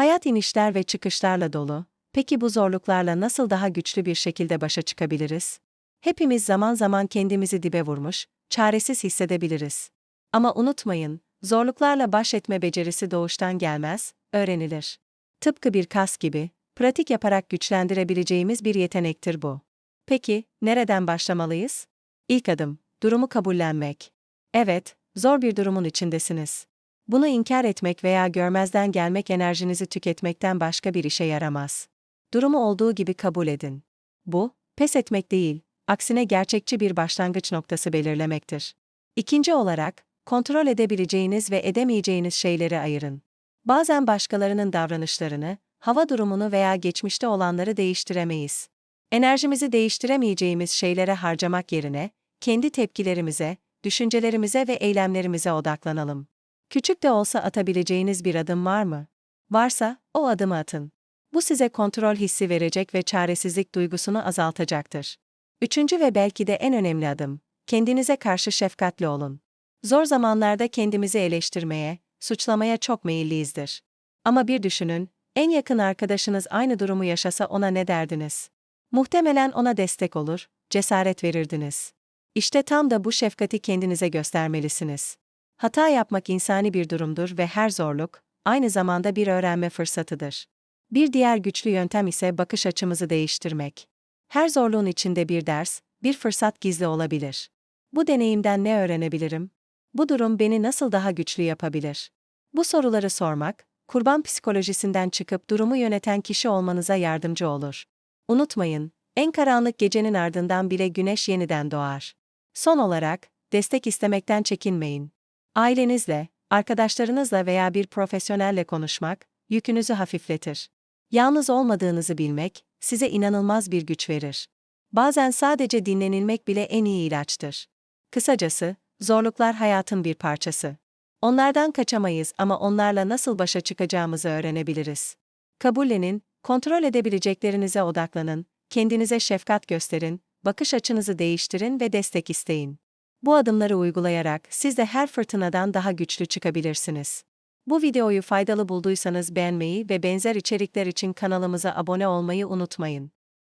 Hayat inişler ve çıkışlarla dolu. Peki bu zorluklarla nasıl daha güçlü bir şekilde başa çıkabiliriz? Hepimiz zaman zaman kendimizi dibe vurmuş, çaresiz hissedebiliriz. Ama unutmayın, zorluklarla baş etme becerisi doğuştan gelmez, öğrenilir. Tıpkı bir kas gibi, pratik yaparak güçlendirebileceğimiz bir yetenektir bu. Peki, nereden başlamalıyız? İlk adım, durumu kabullenmek. Evet, zor bir durumun içindesiniz. Bunu inkar etmek veya görmezden gelmek enerjinizi tüketmekten başka bir işe yaramaz. Durumu olduğu gibi kabul edin. Bu, pes etmek değil, aksine gerçekçi bir başlangıç noktası belirlemektir. İkinci olarak, kontrol edebileceğiniz ve edemeyeceğiniz şeyleri ayırın. Bazen başkalarının davranışlarını, hava durumunu veya geçmişte olanları değiştiremeyiz. Enerjimizi değiştiremeyeceğimiz şeylere harcamak yerine, kendi tepkilerimize, düşüncelerimize ve eylemlerimize odaklanalım. Küçük de olsa atabileceğiniz bir adım var mı? Varsa, o adımı atın. Bu size kontrol hissi verecek ve çaresizlik duygusunu azaltacaktır. Üçüncü ve belki de en önemli adım, kendinize karşı şefkatli olun. Zor zamanlarda kendimizi eleştirmeye, suçlamaya çok meyilliyizdir. Ama bir düşünün, en yakın arkadaşınız aynı durumu yaşasa ona ne derdiniz? Muhtemelen ona destek olur, cesaret verirdiniz. İşte tam da bu şefkati kendinize göstermelisiniz. Hata yapmak insani bir durumdur ve her zorluk, aynı zamanda bir öğrenme fırsatıdır. Bir diğer güçlü yöntem ise bakış açımızı değiştirmek. Her zorluğun içinde bir ders, bir fırsat gizli olabilir. Bu deneyimden ne öğrenebilirim? Bu durum beni nasıl daha güçlü yapabilir? Bu soruları sormak, kurban psikolojisinden çıkıp durumu yöneten kişi olmanıza yardımcı olur. Unutmayın, en karanlık gecenin ardından bile güneş yeniden doğar. Son olarak, destek istemekten çekinmeyin. Ailenizle, arkadaşlarınızla veya bir profesyonelle konuşmak, yükünüzü hafifletir. Yalnız olmadığınızı bilmek, size inanılmaz bir güç verir. Bazen sadece dinlenilmek bile en iyi ilaçtır. Kısacası, zorluklar hayatın bir parçası. Onlardan kaçamayız ama onlarla nasıl başa çıkacağımızı öğrenebiliriz. Kabullenin, kontrol edebileceklerinize odaklanın, kendinize şefkat gösterin, bakış açınızı değiştirin ve destek isteyin. Bu adımları uygulayarak siz de her fırtınadan daha güçlü çıkabilirsiniz. Bu videoyu faydalı bulduysanız beğenmeyi ve benzer içerikler için kanalımıza abone olmayı unutmayın.